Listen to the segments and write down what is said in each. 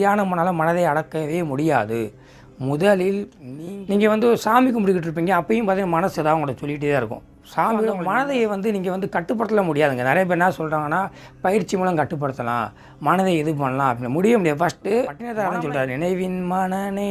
தியானம் பண்ணாலும் மனதை அடக்கவே முடியாது. முதலில் நீங்கள் வந்து சாமி கும்பிட்டுக்கிட்டு இருப்பீங்க அப்பயும் பார்த்தீங்கன்னா மனசு தான் உங்களை சொல்லிகிட்டே தான் இருக்கும். சாமி மனதை வந்து நீங்கள் வந்து கட்டுப்படுத்த முடியாதுங்க. நிறைய பேர் என்ன சொல்கிறாங்கன்னா பயிற்சி மூலம் கட்டுப்படுத்தலாம் மனதை இது பண்ணலாம் அப்படின்னு. முடிய முடியாது. ஃபஸ்ட்டு பட்டினத்தாரன் சொல்கிறார் நினைவின் மனனே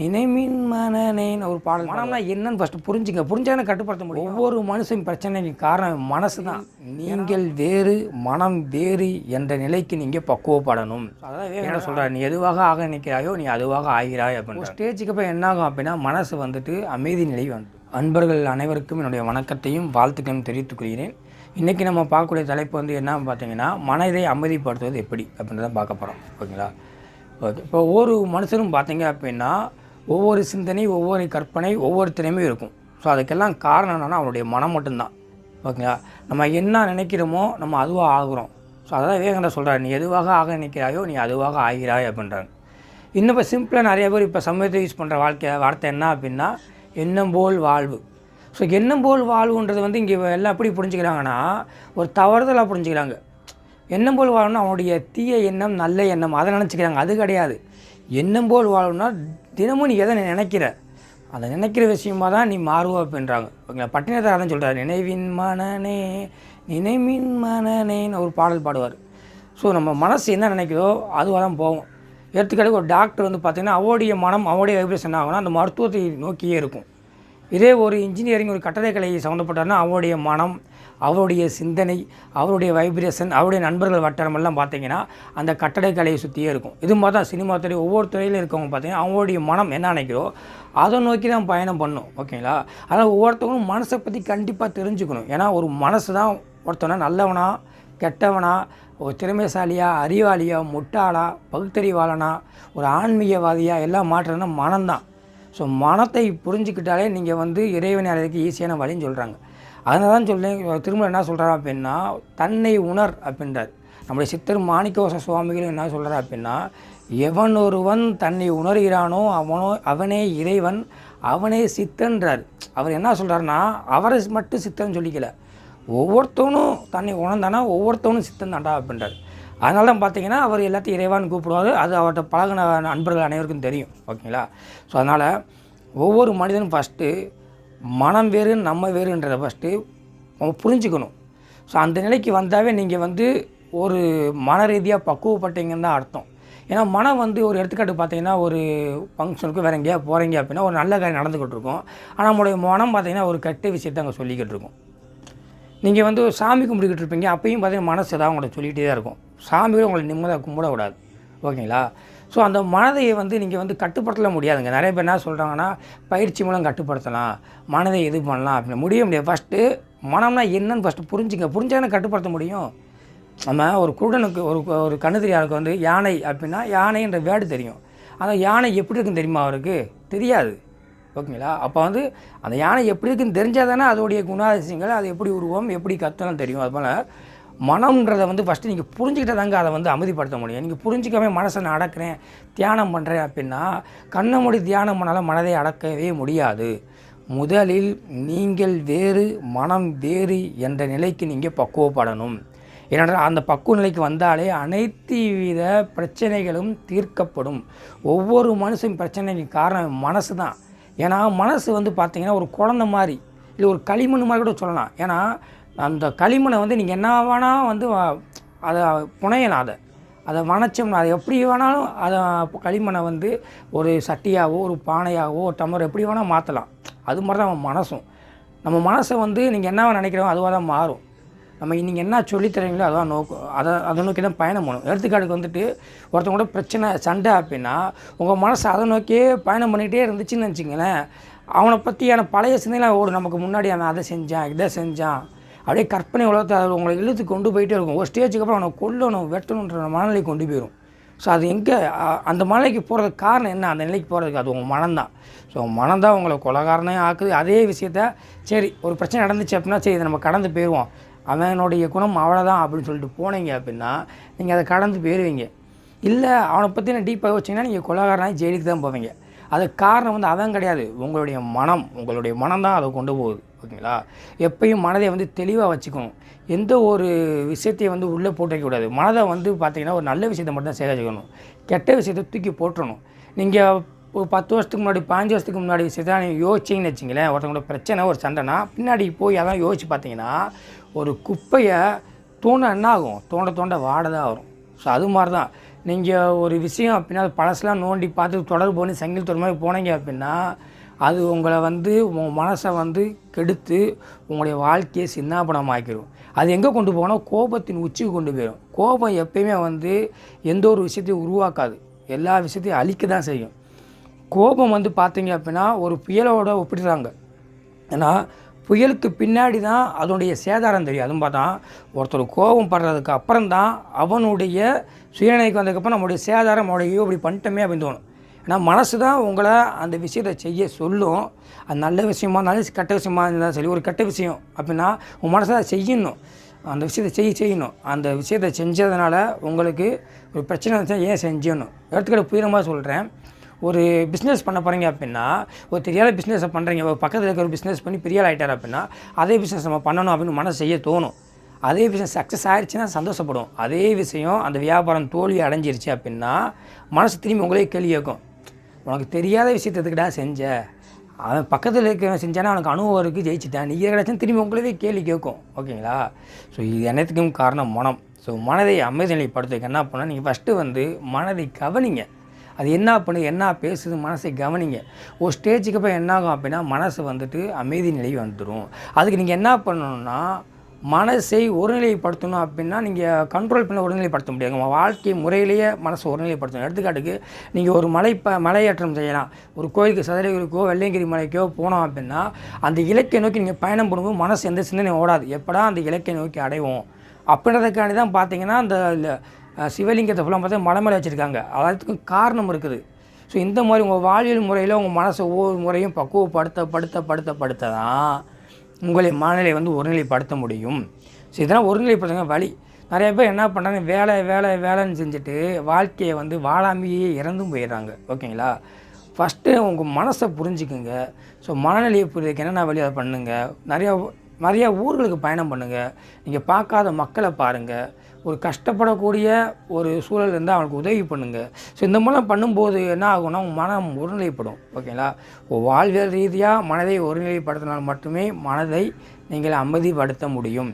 நினைவின் மனனேன்னு ஒரு பாடல் மனம்னா என்னன்னு ஃபஸ்ட்டு புரிஞ்சுங்க. புரிஞ்சானே கட்டுப்படுத்த முடியும்? ஒவ்வொரு மனுஷன் பிரச்சனைக்கு காரணம் மனசு தான் நீங்கள் வேறு மனம் வேறு என்ற நிலைக்கு நீங்கள் பக்குவப்படணும். அதான் என்ன? சொல்கிறார் நீ எதுவாக ஆக நிற்கிறாயோ நீ அதுவாக ஆகிறாய் அப்படின்னு ஸ்டேஜுக்கு போய் என்ன ஆகும் அப்படின்னா மனசு வந்துட்டு அமைதி நிலை வந்து. அன்பர்கள் அனைவருக்கும் என்னுடைய வணக்கத்தையும் வாழ்த்துக்களும் தெரிவித்துக் கொள்கிறேன். இன்றைக்கி நம்ம பார்க்கக்கூடிய தலைப்பு வந்து என்ன பார்த்தீங்கன்னா மனதை அமைதிப்படுத்துவது எப்படி அப்படின்றத பார்க்க போகிறோம் ஓகேங்களா? ஓகே. இப்போ ஒவ்வொரு மனுஷனும் பார்த்தீங்க அப்படின்னா ஒவ்வொரு சிந்தனை ஒவ்வொரு கற்பனை ஒவ்வொரு திறமையும் இருக்கும். ஸோ அதுக்கெல்லாம் காரணம் என்னென்னா அவனுடைய மனம் மட்டும்தான். ஓகேங்களா? நம்ம என்ன நினைக்கிறோமோ நம்ம அதுவாக ஆகுறோம். ஸோ அதான் விவேகானந்தர் சொல்கிறார் நீ எதுவாக ஆக நினைக்கிறாயோ நீ அதுவாக ஆகிறாய் அப்படின்றாங்க. இன்னும் இப்போ சிம்பிளாக நிறைய பேர் இப்போ சமயத்தை யூஸ் பண்ணுற வாழ்க்கை வார்த்தை என்ன அப்படின்னா எண்ணம் போல் வாழ்வு. ஸோ எண்ணம் போல் வாழ்வுன்றது வந்து இங்கே எல்லாம் எப்படி புரிஞ்சுக்கிறாங்கன்னா ஒரு தவறுதலாக புரிஞ்சுக்கிறாங்க. எண்ணம் போல் வாழணும்னா அவனுடைய தீய எண்ணம் நல்ல எண்ணம் அதை நினச்சிக்கிறாங்க. அது கிடையாது. எண்ணம் போல் வாழணும்னா தினமும் நீ எதை நினைக்கிற? அதை நினைக்கிற விஷயமா தான் நீ மாறுவ அப்படின்றாங்க. ஓகேங்களா? அதான் சொல்கிறார் நினைவின் மனனே நினைவின் மனனேன்னு ஒரு பாடல் பாடுவார். ஸோ நம்ம மனசு என்ன நினைக்குதோ அதுவாக தான் போகும். எடுத்துக்காட்டுக்கு ஒரு டாக்டர் வந்து பார்த்திங்கன்னா அவருடைய மனம் அவருடைய வைப்ரேஷன் ஆகும்னா அந்த மருத்துவத்தை நோக்கியே இருக்கும். இதே ஒரு இன்ஜினியரிங் ஒரு கட்டடக்கலை சம்மந்தப்பட்டார்னா அவருடைய மனம் அவருடைய சிந்தனை அவருடைய வைப்ரேஷன் அவருடைய நண்பர்கள் வட்டாரமெல்லாம் பார்த்தீங்கன்னா அந்த கட்டடக்கலையை சுற்றியே இருக்கும். இது மாதிரி தான் சினிமா துறை ஒவ்வொரு துறையிலும் இருக்கவங்க பார்த்தீங்கன்னா அவங்களுடைய மனம் என்ன நினைக்கிறோ அதை நோக்கி தான் பயணம் பண்ணும். ஓகேங்களா? அதனால் ஒவ்வொருத்தவங்களும் மனசை பற்றி கண்டிப்பாக தெரிஞ்சுக்கணும். ஏன்னா ஒரு மனசு தான் ஒருத்தவனா நல்லவனா கெட்டவனா ஒரு திறமைசாலியா அறிவாளியா முட்டாளா பகுத்தறிவாளனா ஒரு ஆன்மீகவாதியாக எல்லாம் மாற்றுறதுனா மனம்தான். ஸோ மனத்தை புரிஞ்சுக்கிட்டாலே நீங்கள் வந்து இறைவனை அடைறதுக்கு ஈஸியான வழின்னு சொல்கிறாங்க அதனால தான் சொல்கிறேன் திரும்ப என்ன சொல்கிறாரு அப்படின்னா தன்னை உணர் அப்படின்றார். நம்முடைய சித்தர் மாணிக்கவச சுவாமிகளும் என்ன சொல்கிறார் அப்படின்னா எவன் ஒருவன் தன்னை உணர்கிறானோ அவனோ அவனே இறைவன் அவனே சித்தன்றார். அவர் என்ன சொல்கிறாருன்னா அவரை மட்டும் சித்தன்னு சொல்லிக்கல. ஒவ்வொருத்தவனும் தன்னை உணர்ந்தானா ஒவ்வொருத்தவனும் சித்தன் தாண்டா அப்படின்றார். அதனால தான் பார்த்தீங்கன்னா அவர் எல்லாத்தையும் இறைவான்னு கூப்பிடுவார். அது அவர்கிட்ட பழகின நண்பர்கள் அனைவருக்கும் தெரியும். ஓகேங்களா? ஸோ அதனால் ஒவ்வொரு மனிதனும் ஃபஸ்ட்டு மனம் வேறு நம்ம வேறுன்றதை ஃபஸ்ட்டு புரிஞ்சுக்கணும். ஸோ அந்த நிலைக்கு வந்தாவே நீங்கள் வந்து ஒரு மன ரீதியாக பக்குவப்பட்டீங்கன்னு தான் அர்த்தம். ஏன்னா மனம் வந்து ஒரு எடுத்துக்காட்டு பார்த்தீங்கன்னா ஒரு ஃபங்க்ஷனுக்கு வேறு எங்கேயா போகிறீங்க அப்படின்னா ஒரு நல்ல காரியம் நடந்துக்கிட்டு இருக்கும் ஆனால் நம்மளுடைய மனம் பார்த்தீங்கன்னா ஒரு கெட்ட விஷயத்தை அங்கே சொல்லிக்கிட்டு இருக்கும் நீங்கள் வந்து சாமி கும்பிட்டுக்கிட்டு இருப்பீங்க அப்பயும் பார்த்தீங்கன்னா மனசு ஏதாவது உங்களை சொல்லிகிட்டே தான் இருக்கும். சாமியோட உங்களை நிம்மதியாக கும்பிடக்கூடாது. ஓகேங்களா? ஸோ அந்த மனதை வந்து நீங்கள் வந்து கட்டுப்படுத்தல முடியாதுங்க. நிறைய பேர் என்ன சொல்கிறாங்கன்னா பயிற்சி மூலம் கட்டுப்படுத்தலாம். மனதை இது பண்ணலாம். அப்படின்னு. முடிய முடியாது. ஃபஸ்ட்டு மனம்னா என்னன்னு ஃபஸ்ட்டு புரிஞ்சுங்க. புரிஞ்சானே கட்டுப்படுத்த முடியும். நம்ம ஒரு குருடனுக்கு ஒரு ஒரு கண்ணு தெரியாருக்கு வந்து யானை அப்படின்னா யானைன்ற வேர்டு தெரியும். அந்த யானை எப்படி இருக்குன்னு தெரியுமா அவருக்கு? தெரியாது. ஓகேங்களா? அப்போ வந்து அந்த யானை எப்படி இருக்குன்னு தெரிஞ்சால் தானே அதோடைய குணாதிசயங்கள் அது எப்படி உருவம் எப்படி கத்தலாம் தெரியும். அதுபோல் மனம்ன்றதை வந்து ஃபஸ்ட்டு நீங்கள் புரிஞ்சுக்கிட்டே தாங்க அதை வந்து அமைதிப்படுத்த முடியும். நீங்கள் புரிஞ்சிக்காம மனசை நான் அடக்கிறேன் தியானம் பண்ணுறேன் அப்படின்னா கண்ணை மூடி தியானம் பண்ணாலும் மனதை அடக்கவே முடியாது. முதலில் நீங்கள் வேறு மனம் வேறு என்ற நிலைக்கு நீங்கள் பக்குவப்படணும். ஏனென்றால் அந்த பக்குவ நிலைக்கு வந்தாலே அனைத்து வித பிரச்சனைகளும் தீர்க்கப்படும். ஒவ்வொரு மனுஷன் பிரச்சனைக்கு காரணம் மனசு தான். ஏன்னா மனசு வந்து பார்த்திங்கன்னா ஒரு குழந்த மாதிரி இல்லை ஒரு களிமண் மாதிரி கூட சொல்லலாம். ஏன்னா அந்த களிமண்ணை வந்து நீங்கள் என்ன வேணால் வந்து அதை புனையலாம் அதை. அதை வணைச்சோம்னா அதை எப்படி வேணாலும் அதை களிமண்ணை வந்து ஒரு சட்டியாகவோ ஒரு பானையாகவோ ஒரு டம்ளர் எப்படி வேணால் மாற்றலாம் அது மாதிரி தான் நம்ம மனசும். நம்ம மனசை வந்து நீங்கள் என்ன நினைக்கிறோம் அதுவாக தான் மாறும். நம்ம நீங்கள் என்ன சொல்லித் தரீங்களோ அதான் நோக்கம் அதை அதை நோக்கி தான் பயணம் பண்ணணும் எடுத்துக்காட்டுக்கு வந்துட்டு ஒருத்தவங்க கூட பிரச்சனை சண்டை அப்படின்னா உங்கள் மனசு அதை நோக்கியே பயணம் பண்ணிகிட்டே இருந்துச்சுன்னு வச்சுங்களேன் அவனை பற்றியான பழைய சிந்தனை ஓடும் நமக்கு முன்னாடி அவன் அதை செஞ்சான் இதை செஞ்சான். அப்படியே கற்பனை உலகத்தை அது உங்களை இழுத்து கொண்டு போயிட்டே இருக்கும். ஒரு ஸ்டேஜுக்கு அப்புறம் அவனை கொல்லணும் வெட்டணுன்ற மனநிலை கொண்டு போயிடும் ஸோ அது எங்கே அந்த மலைக்கு போகிறதுக்கு காரணம் என்ன? அந்த நிலைக்கு போகிறதுக்கு அது உங்கள் மனம்தான் ஸோ மனம் தான் உங்களை கொலகாரனே ஆக்குது. அதே விஷயத்த சரி ஒரு பிரச்சனை நடந்துச்சு அப்படின்னா சரி இதை நம்ம கடந்து போயிடுவோம் அவனுடைய குணம் அவ்வளோதான் அப்படின்னு சொல்லிட்டு போனீங்க அப்படின்னா நீங்கள் அதை கடந்து போயிடுவீங்க இல்லை அவனை பற்றி நான் டீப்பாக வச்சிங்கன்னா நீங்கள் கொலகாரனாக ஜெயிலுக்கு தான் போவீங்க. அதுக்கு காரணம் வந்து அவன் கிடையாது. உங்களுடைய மனம் உங்களுடைய மனம் தான் அதை கொண்டு போகுது. ஓகேங்களா? எப்பயும் மனதை வந்து தெளிவாக வச்சுக்கணும். எந்த ஒரு விஷயத்தையும் வந்து உள்ளே போட்டு வைக்கக்கூடாது மனதை வந்து பார்த்திங்கன்னா ஒரு நல்ல விஷயத்தை மட்டும் தான் சேகரிக்கணும் கெட்ட விஷயத்தை தூக்கி போட்டுறணும். நீங்கள் ஒரு பத்து வருஷத்துக்கு முன்னாடி பாஞ்சு வருஷத்துக்கு முன்னாடி விஷயத்தை நீங்கள் யோசிச்சிங்கன்னு வச்சிங்களேன் ஒருத்தவங்களோட பிரச்சனை ஒரு சண்டைனா பின்னாடி போய் அதான் யோசிச்சு பார்த்தீங்கன்னா ஒரு குப்பையை தோண்ட என்ன ஆகும்? தோண்ட தோண்ட வாட தான் வரும். ஸோ அது மாதிரி தான். நீங்கள் ஒரு விஷயம் அப்படின்னா அது பழசெலாம் நோண்டி பார்த்து தொடர்பு பண்ணி சங்கில் தொடர் மாதிரி போனீங்க அப்படின்னா அது உங்களை வந்து உங்கள் மனசை வந்து கெடுத்து உங்களுடைய வாழ்க்கையை சின்னாபனமாக்கிடும் அது எங்கே கொண்டு போனால் கோபத்தின் உச்சிக்கு கொண்டு போயிடும் கோபம் எப்பயுமே வந்து எந்த ஒரு விஷயத்தையும் உருவாக்காது. எல்லா விஷயத்தையும் அழிக்க தான் செய்யும். கோபம் வந்து பார்த்தீங்க அப்படின்னா ஒரு புயலோட ஒப்பிடுறாங்க. ஏன்னா புயலுக்கு பின்னாடி தான் அதனுடைய சேதாரம் தெரியும். அதுவும் பார்த்தா ஒருத்தர் கோபம் படுறதுக்கு அப்புறம் தான் அவனுடைய சுயநிலைக்கு வந்ததுக்கப்புறம் நம்மளுடைய சேதாரம் அவனுடைய இப்படி பண்ணிட்டோமே அப்படின்னு தோணும். ஏன்னா மனசு தான் உங்களை அந்த விஷயத்தை செய்ய சொல்லும். அது நல்ல விஷயமா இருந்தாலும் கெட்ட விஷயமா இருந்தாலும் சரி ஒரு கெட்ட விஷயம் அப்படின்னா உன் மனசை அதை செய்யணும். அந்த விஷயத்தை செய்ய செய்யணும். அந்த விஷயத்தை செஞ்சதுனால உங்களுக்கு ஒரு பிரச்சனை வந்துச்சா ஏன் செஞ்சணும்? எடுத்துக்கிட்ட புரியுற சொல்கிறேன் ஒரு பிஸ்னஸ் பண்ண போகிறீங்க அப்படின்னா ஒரு தெரியாத பிஸ்னஸை பண்ணுறீங்க ஒரு பக்கத்தில் இருக்கிற ஒரு பிஸ்னஸ் பண்ணி பெரிய ஆகிட்டார் அப்படின்னா அதே பிஸ்னஸ் நம்ம பண்ணணும் அப்படின்னு மனசு செய்ய தோணும். அதே பிஸ்னஸ் சக்ஸஸ் ஆயிடுச்சுன்னா சந்தோஷப்படும். அதே விஷயம் அந்த வியாபாரம் தோல்வி அடைஞ்சிருச்சு அப்படின்னா மனசு திரும்பி உங்களே கேள்வி கேட்கும். உனக்கு தெரியாத விஷயத்தை செஞ்ச? அவன் பக்கத்தில் இருக்கிறவன் செஞ்சானா அவனுக்கு அனுபவம் இருக்குது ஜெயிச்சிட்டான் நீ கிடச்சும் திரும்பி உங்களதே கேள்வி கேட்கும். ஓகேங்களா? ஸோ இது அனைத்துக்கும் காரணம் மனம். ஸோ மனதை அமைதிநிலைப்படுத்துக்கு என்ன பண்ணால் நீங்கள் ஃபஸ்ட்டு வந்து மனதை கவனிங்க. அது என்ன பண்ணு என்ன பேசுது மனசை கவனிங்க. ஒரு ஸ்டேஜுக்கு அப்புறம் என்ன ஆகும் அப்படின்னா மனசு வந்துட்டு அமைதி நிலை வந்துடும் அதுக்கு நீங்கள் என்ன பண்ணணும்னா மனசை ஒருநிலைப்படுத்தணும் அப்படின்னா நீங்கள் கண்ட்ரோல் பண்ண ஒருநிலைப்படுத்த முடியாது. உங்கள் வாழ்க்கை முறையிலேயே மனசை ஒருநிலைப்படுத்தணும். எடுத்துக்காட்டுக்கு நீங்கள் ஒரு மலை ப மலையேற்றம் செய்யலாம். ஒரு கோயிலுக்கு சதுரகிரிக்கோ வெள்ளையங்கிரி மலைக்கோ போனோம் அப்படின்னா அந்த இலக்கை நோக்கி நீங்கள் பயணம் பண்ணும்போது மனசு எந்த சிந்தனையும் ஓடாது. எப்படா அந்த இலக்கை நோக்கி அடைவோம்? அப்படின்றதுக்காண்டி தான் பார்த்தீங்கன்னா அந்த சிவலிங்கத்தை ஃபுல்லாக பார்த்தா மலை மேலே வச்சுருக்காங்க. அதுக்கும் காரணம் இருக்குது. ஸோ இந்த மாதிரி உங்கள் வாழ்வியல் முறையில் உங்கள் மனசை ஒவ்வொரு முறையும் பக்குவப்படுத்த படுத்த படுத்த படுத்த தான் உங்களை மனநிலை வந்து ஒருநிலைப்படுத்த முடியும். ஸோ இதெல்லாம் ஒருநிலைப்படுத்துங்க வழி நிறைய பேர் என்ன பண்ணுறாங்க வேலை வேலை வேலைன்னு செஞ்சுட்டு வாழ்க்கையை வந்து வாழாமையே இறந்தும் போயிடுறாங்க. ஓகேங்களா? ஃபஸ்ட்டு உங்கள் மனசை புரிஞ்சுக்குங்க. ஸோ மனநிலையை புரியுதுக்கு என்னென்ன வழி அதை பண்ணுங்கள் நிறையா நிறையா ஊர்களுக்கு பயணம் பண்ணுங்கள் நீங்கள் பார்க்காத மக்களை பாருங்கள் ஒரு கஷ்டப்படக்கூடிய ஒரு சூழல் இருந்தால் அவனுக்கு உதவி பண்ணுங்கள் ஸோ இந்த மாதிரிலாம் பண்ணும்போது என்ன ஆகும்னா உங்கள் மனம் ஒருநிலைப்படும். ஓகேங்களா? வாழ்வியல் ரீதியாக மனதை ஒருநிலைப்படுத்தினால் மட்டுமே மனதை நீங்கள் அமைதிப்படுத்த முடியும்.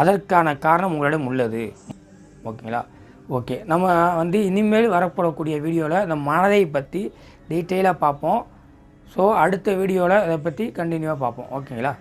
அதற்கான காரணம் உங்களிடம் உள்ளது. ஓகேங்களா? ஓகே. நம்ம வந்து இனிமேல் வரப்படக்கூடிய வீடியோவில் இந்த மனதை பற்றி டீட்டெயிலாக பார்ப்போம். ஸோ அடுத்த வீடியோவில் அதை பற்றி கண்டினியூவாக பார்ப்போம். ஓகேங்களா?